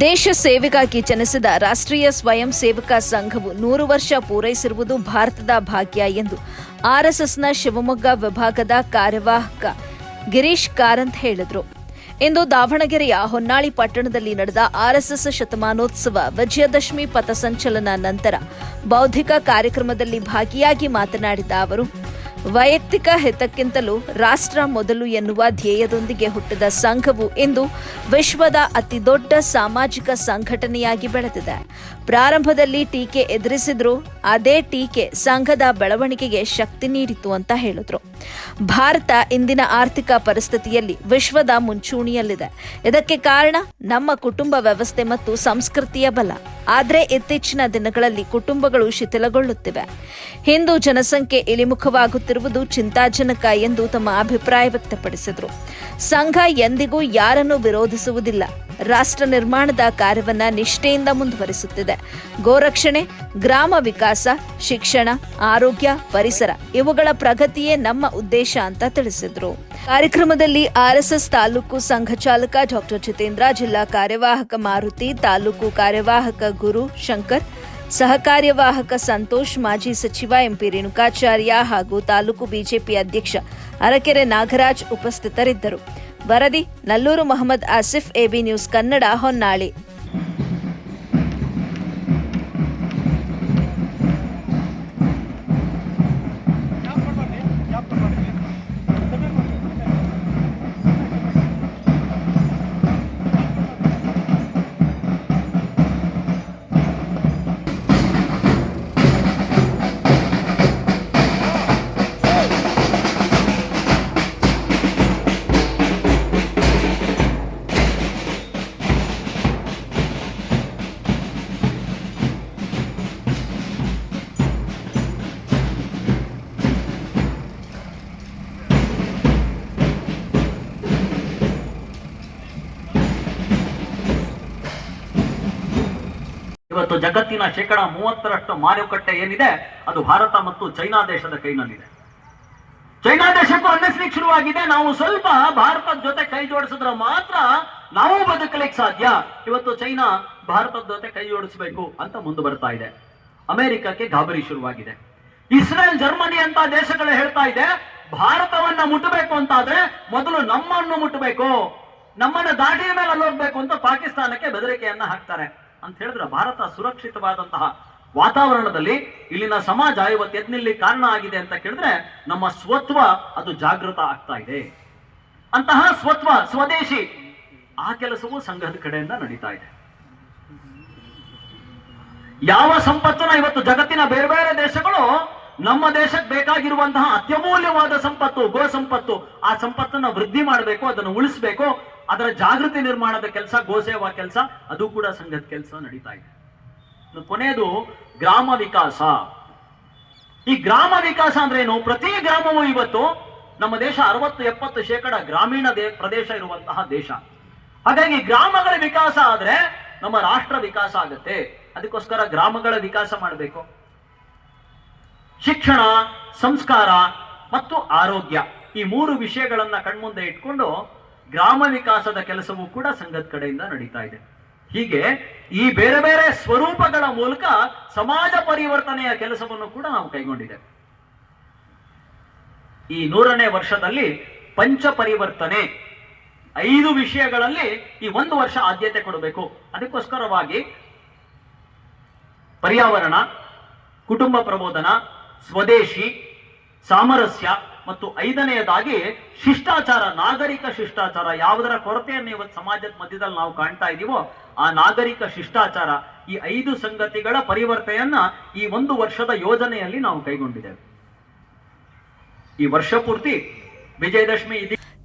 ದೇಶ ಸೇವೆಗಾಗಿ ಜನಿಸಿದ ರಾಷ್ಟ್ರೀಯ ಸ್ವಯಂ ಸೇವಕ ಸಂಘವು ನೂರು ವರ್ಷ ಪೂರೈಸಿರುವುದು ಭಾರತದ ಭಾಗ್ಯ ಎಂದು ಆರ್ಎಸ್ಎಸ್ನ ಶಿವಮೊಗ್ಗ ವಿಭಾಗದ ಕಾರ್ಯವಾಹಕ ಗಿರೀಶ್ ಕಾರಂತ್ ಹೇಳಿದರು. ಇಂದು ದಾವಣಗೆರೆಯ ಹೊನ್ನಾಳಿ ಪಟ್ಟಣದಲ್ಲಿ ನಡೆದ ಆರ್ಎಸ್ಎಸ್ ಶತಮಾನೋತ್ಸವ ವಿಜಯದಶಮಿ ಪಥಸಂಚಲನ ನಂತರ ಬೌದ್ಧಿಕ ಕಾರ್ಯಕ್ರಮದಲ್ಲಿ ಭಾಗಿಯಾಗಿ ಮಾತನಾಡಿದ ಅವರು ವೈಯಕ್ತಿಕ ಹಿತಕ್ಕಿಂತಲೂ ರಾಷ್ಟ್ರ ಮೊದಲು ಎನ್ನುವ ಧ್ಯೇಯದೊಂದಿಗೆ ಹುಟ್ಟಿದ ಸಂಘವು ಇಂದು ವಿಶ್ವದ ಅತಿದೊಡ್ಡ ಸಾಮಾಜಿಕ ಸಂಘಟನೆಯಾಗಿ ಬೆಳೆದಿದೆ. ಪ್ರಾರಂಭದಲ್ಲಿ ಟೀಕೆ ಎದುರಿಸಿದ್ರು, ಅದೇ ಟೀಕೆ ಸಂಘದ ಬೆಳವಣಿಗೆಗೆ ಶಕ್ತಿ ನೀಡಿತು ಅಂತ ಹೇಳಿದ್ರು. ಭಾರತ ಇಂದಿನ ಆರ್ಥಿಕ ಪರಿಸ್ಥಿತಿಯಲ್ಲಿ ವಿಶ್ವದ ಮುಂಚೂಣಿಯಲ್ಲಿದೆ. ಇದಕ್ಕೆ ಕಾರಣ ನಮ್ಮ ಕುಟುಂಬ ವ್ಯವಸ್ಥೆ ಮತ್ತು ಸಂಸ್ಕೃತಿಯ ಬಲ. ಆದರೆ ಇತ್ತೀಚಿನ ದಿನಗಳಲ್ಲಿ ಕುಟುಂಬಗಳು ಶಿಥಿಲಗೊಳ್ಳುತ್ತಿವೆ. ಹಿಂದೂ ಜನಸಂಖ್ಯೆ ಇಳಿಮುಖವಾಗುತ್ತಿರುವುದು ಚಿಂತಾಜನಕ ಎಂದು ತಮ್ಮ ಅಭಿಪ್ರಾಯ ವ್ಯಕ್ತಪಡಿಸಿದರು. ಸಂಘ ಎಂದಿಗೂ ಯಾರನ್ನು ವಿರೋಧಿಸುವುದಿಲ್ಲ. ರಾಷ್ಟ್ರ ನಿರ್ಮಾಣದ ಕಾರ್ಯವನ್ನ ನಿಷ್ಠೆಯಿಂದ ಮುಂದುವರಿಸುತ್ತಿದೆ. ಗೋರಕ್ಷಣೆ, ಗ್ರಾಮ ವಿಕಾಸ, ಶಿಕ್ಷಣ, ಆರೋಗ್ಯ, ಪರಿಸರ ಇವುಗಳ ಪ್ರಗತಿಯೇ ನಮ್ಮ ಉದ್ದೇಶ ಅಂತ ತಿಳಿಸಿದ್ರು. ಕಾರ್ಯಕ್ರಮದಲ್ಲಿ ಆರ್ಎಸ್ಎಸ್ ತಾಲೂಕು ಸಂಘ ಚಾಲಕ ಡಾಕ್ಟರ್ ಜಿತೇಂದ್ರ, ಜಿಲ್ಲಾ ಕಾರ್ಯವಾಹಕ ಮಾರುತಿ, ತಾಲೂಕು ಕಾರ್ಯವಾಹಕ ಗುರು ಶಂಕರ್, ಸಹಕಾರ್ಯವಾಹಕ ಸಂತೋಷ್, ಮಾಜಿ ಸಚಿವ ಎಂಪಿ ರೇಣುಕಾಚಾರ್ಯ ಹಾಗೂ ತಾಲೂಕು ಬಿಜೆಪಿ ಅಧ್ಯಕ್ಷ ಅರಕೆರೆ ನಾಗರಾಜ್ ಉಪಸ್ಥಿತರಿದ್ದರು. ವರದಿ ನಲ್ಲೂರು ಮೊಹಮ್ಮದ್ ಆಸಿಫ್ ಎಬಿ ನ್ಯೂಸ್ ಕನ್ನಡ ಹೊನ್ನಾಳಿ. ಇವತ್ತು ಜಗತ್ತಿನ ಶೇಕಡ ಮೂವತ್ತರಷ್ಟು ಮಾರುಕಟ್ಟೆ ಏನಿದೆ, ಅದು ಭಾರತ ಮತ್ತು ಚೈನಾ ದೇಶದ ಕೈನಲ್ಲಿದೆ. ಚೈನಾ ದೇಶಕ್ಕೂ ಅನ್ನಿಸ್ಲಿಕ್ಕೆ ಶುರುವಾಗಿದೆ. ನಾವು ಸ್ವಲ್ಪ ಭಾರತದ ಜೊತೆ ಕೈ ಜೋಡಿಸಿದ್ರೆ ಮಾತ್ರ ನಾವು ಬದುಕಲಿಕ್ಕೆ ಸಾಧ್ಯ. ಇವತ್ತು ಚೈನಾ ಭಾರತದ ಜೊತೆ ಕೈ ಜೋಡಿಸಬೇಕು ಅಂತ ಮುಂದೆ ಬರ್ತಾ ಇದೆ. ಅಮೆರಿಕಕ್ಕೆ ಗಾಬರಿ ಶುರುವಾಗಿದೆ. ಇಸ್ರೇಲ್, ಜರ್ಮನಿ ಅಂತ ದೇಶಗಳು ಹೇಳ್ತಾ ಇದೆ, ಭಾರತವನ್ನ ಮುಟ್ಟಬೇಕು ಅಂತಾದ್ರೆ ಮೊದಲು ನಮ್ಮನ್ನು ಮುಟ್ಟಬೇಕು ನಮ್ಮನ್ನ ದಾಟಿಯ ಮೇಲೆ ಅಲ್ಲೋಗ್ಬೇಕು ಅಂತ ಪಾಕಿಸ್ತಾನಕ್ಕೆ ಬೆದರಿಕೆಯನ್ನ ಹಾಕ್ತಾರೆ. ಅಂತ ಹೇಳಿದ್ರೆ ಭಾರತ ಸುರಕ್ಷಿತವಾದಂತಹ ವಾತಾವರಣದಲ್ಲಿ ಇಲ್ಲಿನ ಸಮಾಜ ಇವತ್ತು ಎದ್ನಿಲ್ಲಿ ಕಾರಣ ಆಗಿದೆ ಅಂತ ಕೇಳಿದ್ರೆ ನಮ್ಮ ಸ್ವತ್ವ ಅದು ಜಾಗೃತ ಆಗ್ತಾ ಇದೆ. ಅಂತಹ ಸ್ವತ್ವ, ಸ್ವದೇಶಿ ಆ ಕೆಲಸವೂ ಸಂಘದ ಕಡೆಯಿಂದ ನಡೀತಾ ಇದೆ. ಯಾವ ಸಂಪತ್ತನ್ನ ಇವತ್ತು ಜಗತ್ತಿನ ಬೇರೆ ಬೇರೆ ದೇಶಗಳು ನಮ್ಮ ದೇಶಕ್ಕೆ ಬೇಕಾಗಿರುವಂತಹ ಅತ್ಯಮೂಲ್ಯವಾದ ಸಂಪತ್ತು, ಗೋ ಸಂಪತ್ತು, ಆ ಸಂಪತ್ತನ್ನ ವೃದ್ಧಿ ಮಾಡಬೇಕು, ಅದನ್ನು ಉಳಿಸಬೇಕು ಅದರ ಜಾಗೃತಿ ನಿರ್ಮಾಣದ ಕೆಲಸ ಗೋಸೇವಾ ಕೆಲಸ, ಅದು ಕೂಡ ಸಂಘದ ಕೆಲಸ ನಡೀತಾ ಇದೆ. ಕೊನೆಯದು ಗ್ರಾಮ ವಿಕಾಸ. ಈ ಗ್ರಾಮ ವಿಕಾಸ ಅಂದ್ರೆ ಏನು? ಪ್ರತಿ ಗ್ರಾಮವೂ ಇವತ್ತು ನಮ್ಮ ದೇಶ ಅರವತ್ತು, ಎಪ್ಪತ್ತು ಶೇಕಡ ಗ್ರಾಮೀಣ ಪ್ರದೇಶ ಇರುವಂತಹ ದೇಶ. ಹಾಗಾಗಿ ಗ್ರಾಮಗಳ ವಿಕಾಸ ಆದ್ರೆ ನಮ್ಮ ರಾಷ್ಟ್ರ ವಿಕಾಸ ಆಗುತ್ತೆ. ಅದಕ್ಕೋಸ್ಕರ ಗ್ರಾಮಗಳ ವಿಕಾಸ ಮಾಡಬೇಕು. ಶಿಕ್ಷಣ, ಸಂಸ್ಕಾರ ಮತ್ತು ಆರೋಗ್ಯ ಈ ಮೂರು ವಿಷಯಗಳನ್ನ ಕಣ್ಮುಂದೆ ಇಟ್ಕೊಂಡು ಗ್ರಾಮ ವಿಕಾಸದ ಕೆಲಸವೂ ಕೂಡ ಸಂಘದ ಕಡೆಯಿಂದ ನಡೀತಾ ಇದೆ. ಹೀಗೆ ಈ ಬೇರೆ ಬೇರೆ ಸ್ವರೂಪಗಳ ಮೂಲಕ ಸಮಾಜ ಪರಿವರ್ತನೆಯ ಕೆಲಸವನ್ನು ಕೂಡ ನಾವು ಕೈಗೊಂಡಿದ್ದೇವೆ ಈ ನೂರನೇ ವರ್ಷದಲ್ಲಿ ಪಂಚ ಪರಿವರ್ತನೆ ಐದು ವಿಷಯಗಳಲ್ಲಿ ಈ ಒಂದು ವರ್ಷ ಆದ್ಯತೆ ಕೊಡಬೇಕು. ಅದಕ್ಕೋಸ್ಕರವಾಗಿ ಪರ್ಯಾವರಣ, ಕುಟುಂಬ ಪ್ರಬೋಧನ, ಸ್ವದೇಶಿ, ಸಾಮರಸ್ಯ ಮತ್ತು ಐದನೆಯದಾಗಿ ಶಿಷ್ಟಾಚಾರ, ನಾಗರಿಕ ಶಿಷ್ಟಾಚಾರ. ಯಾವುದರ ಕೊರತೆಯನ್ನು ಇವತ್ತು ಸಮಾಜದ ಮಧ್ಯದಲ್ಲಿ ನಾವು ಕಾಣ್ತಾ ಇದೀವೋ, ಆ ನಾಗರಿಕ ಶಿಷ್ಟಾಚಾರ, ಈ ಐದು ಸಂಗತಿಗಳ ಪರಿವರ್ತನೆಯನ್ನ ಈ ಒಂದು ವರ್ಷದ ಯೋಜನೆಯಲ್ಲಿ ನಾವು ಕೈಗೊಂಡಿದ್ದೇವೆ. ಈ ವರ್ಷ ಪೂರ್ತಿ ವಿಜಯದಶಮಿ ಇದೀ